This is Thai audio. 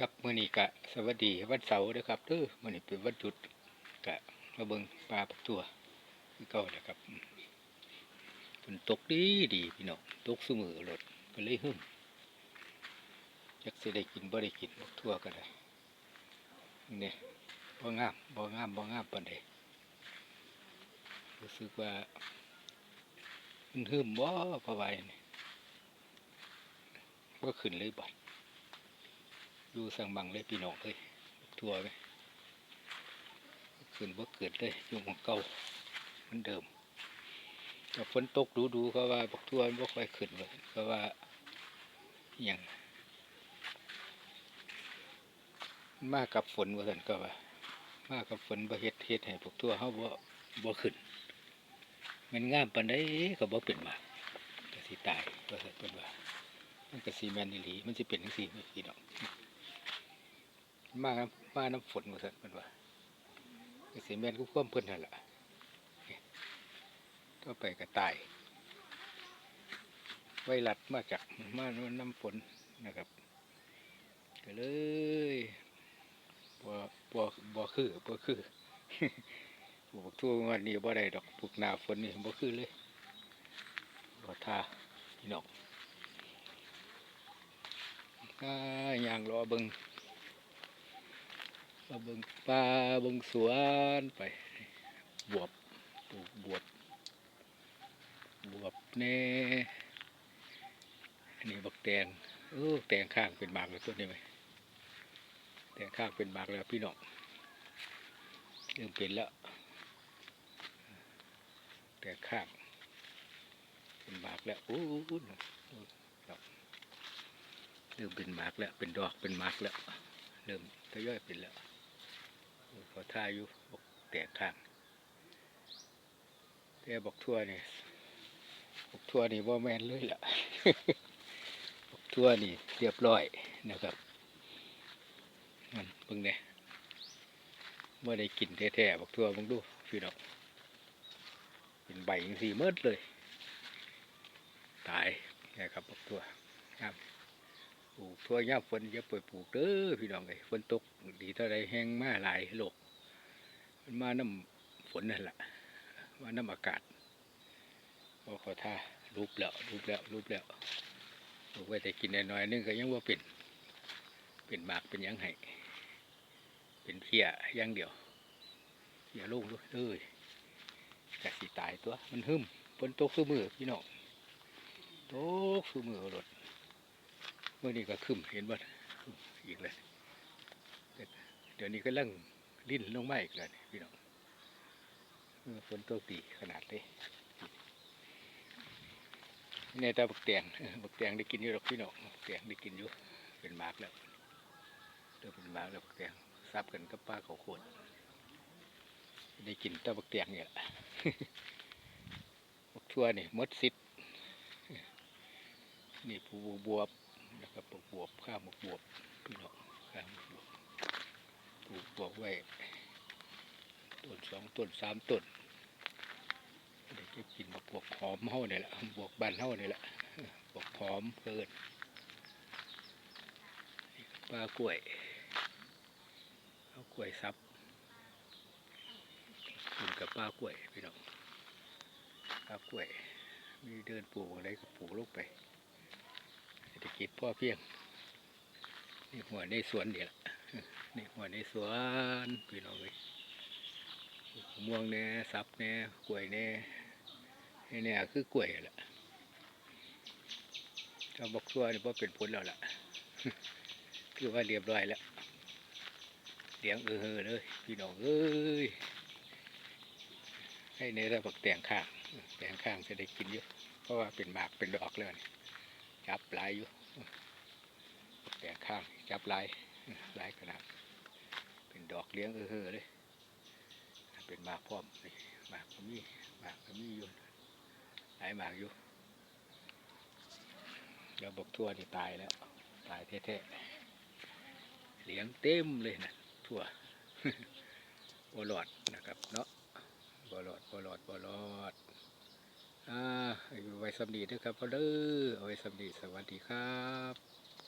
ครับมื้อนี้กะสวัสดีวันเสาร์เด้อครับเด้อมื้อนี้เป็นวันหยุดกะมาเบิงปลาปักตัวเก่าเด้อครับฝนตกดีดีพี่น้องตกซุมือรถก็เลยหึ่มจักสิได้กินบ่ได้กินปักทั่วก็ได้นี่ยบ่งามบ่งามบ่งามปานใดรู้สึกว่ามันหึ่มบ่พราะว่านี่บ่ขึ้นเลยบั ดดูสั่งบังเลยพี่น้องเลยทัวร์ไปขึ้นบ่เกิดเลยอยู่ของเก่าเหมันเดิมแต่ฝนตกดูดูๆเขาว่าบอกทัวร์มันบ่ค่อยขึ้นเลยเขาว่าอย่างมากับฝนว่าซั่นก็ว่ามากับฝนบ่เฮ็ดเฮ็ดให้พวกทัวร์เฮาบ่บ่ขึ้นมันงามปานใดก็บ่เป็นมากก็สิตายว่าซั่นเพิ่นว่ามันก็สิแม่นอีหลีมันสิเป็นจังซี่พี่น้อง มาน้ำมาน้ำฝนมาสั่นเพิ่นว่าก็สิแมนก็ควมเพิ่นนั่นล่ะก็ไปกระต่าย ไวรัสมาจากมาน้ำฝนนะครับก็เลยบ่บ่บ่คือบ่คือปลูกทั่ววันนี้บ่ได้ดอกปลูกหน้าฝนนี่บ่คือเลยบ่ท่าพี่น้องอ่าย่างรอเบิ่ง มาเบิงปลาเบิงสวนไป บวบบวบบวบ บวบแน่อันนี้บักแตงเออแตงข้างเป็นหมากเลยต้นนี้ไหมแตงข้างเป็นหมากแล้วพี่น้องเริ่มเป็นแล้ว แตงข้างเป็นหมากแล้วโอ้โหเริ่มเป็นมากแล้ว เป็นดอกเป็นมากแล้ว เริ่มทยอยเป็นแล้ว ขอท่าอยู่บอกแตกข้างแต่บอกทั่วนี่บอกทั่วนี่ว่าแมนเลยล่ะบอกทั่วนี่เรียบร้อยนะครับมันเบิ่งเนี่ยเมื่อได้กินแท้ๆบอกทั่วเบิ่งดูพี่น้องเป็นใบจังสีเมิดเลย ตายนะครับบอกทั่วครับ ปลูกทั่วย่าฝนอย่าเปิดปลูกเด้อพี่น้องเอ้ยฝนตกดีเท่าไรแห้งมาหลายโลกมันมาน้ำฝนนั่นแหละมาน้ำอากาศพอขอท่ารูปแล้วรูปแล้วรูปแล้วรูปไว้แต่กินน้อยๆนึงก็ยังว่าเป็น เป็นหมากเป็นยังไห้เป็นเพี้ยย่างเดียวเพี้ยลูกด้วยเอ้ยจะสิตายตัวมันหึมฝนตกซื้อมือพี่น้องตกซื้อมือรถ มื่อนี้ก็ขึ้นเห็นบ่าอีกเลยเดี๋ยวนี้ก็เร่งลิ้นลงมาอีกแล้วนี่พี่น้องฝนตกดีขนาดเลยในตาบักแตงบักแตงได้กินอยู่หรอกพี่น้องบักแตงได้กินอยู่เป็นหมากแล้วเริ่มเป็นหมากแล้วบักแตงซับกันกับป้าเขาวโคตรได้กินแตาบักแตงเนี่ยแหละบักทั่วนี่มดสิทธิ์นี่ผู้บวบ นะครับปลูกบวบข้าวหมกบวบพี่น้องข้าวหมกบวบปลูกบวบไว้ต้นสองต้นสามต้นเด็กจะกินบวบหอมเฮาเนี่ยแหละบวบบานเฮาเนี่ยแหละบวบหอมเกินนี่ก็ปลากล้วยเอากล้วยซับกินกับปลากล้วยพี่น้องปลากล้วยมีเดินปลูกอะไรก็ปลูกลงไป กิจพ่อเพียงนี่หัวในสวนเดียวนี่หัวในสวนพี่น้องเลยม่วงแน่ซับแน่กล้วยแน่นี่เนี่ยคือกล้วยแหละถ้าบอกซัวนี่พอเป็นผลแล้วล่ะคือว่าเรียบร้อยแล้วเลี้ยงเออเฮอเลยพี่น้องเอ้ยให้ในระบบแต่งข้างแต่งข้างจะได้กินเยอะเพราะว่าเป็นหมากเป็นดอกแล้วนี่จับหลายอยู่ แต่ข้างจับลายลายขนาด เป็นดอกเลี้ยงเออเเลย เป็นหมากพร้อมหมากก็มีหมากก็มีอยู่หลายหมากอยู่แล้วบอกทั่วนี่ตายแล้ว ตายแท้ๆเลี้ยงเต็มเลยนะทั่วบอลอดนะครับเนาะบอลอดบอลอดบอลอดอ่าเอาไว้สำนีนะครับพ่อเด้อเอาไว้สำนีสวัสดีครับ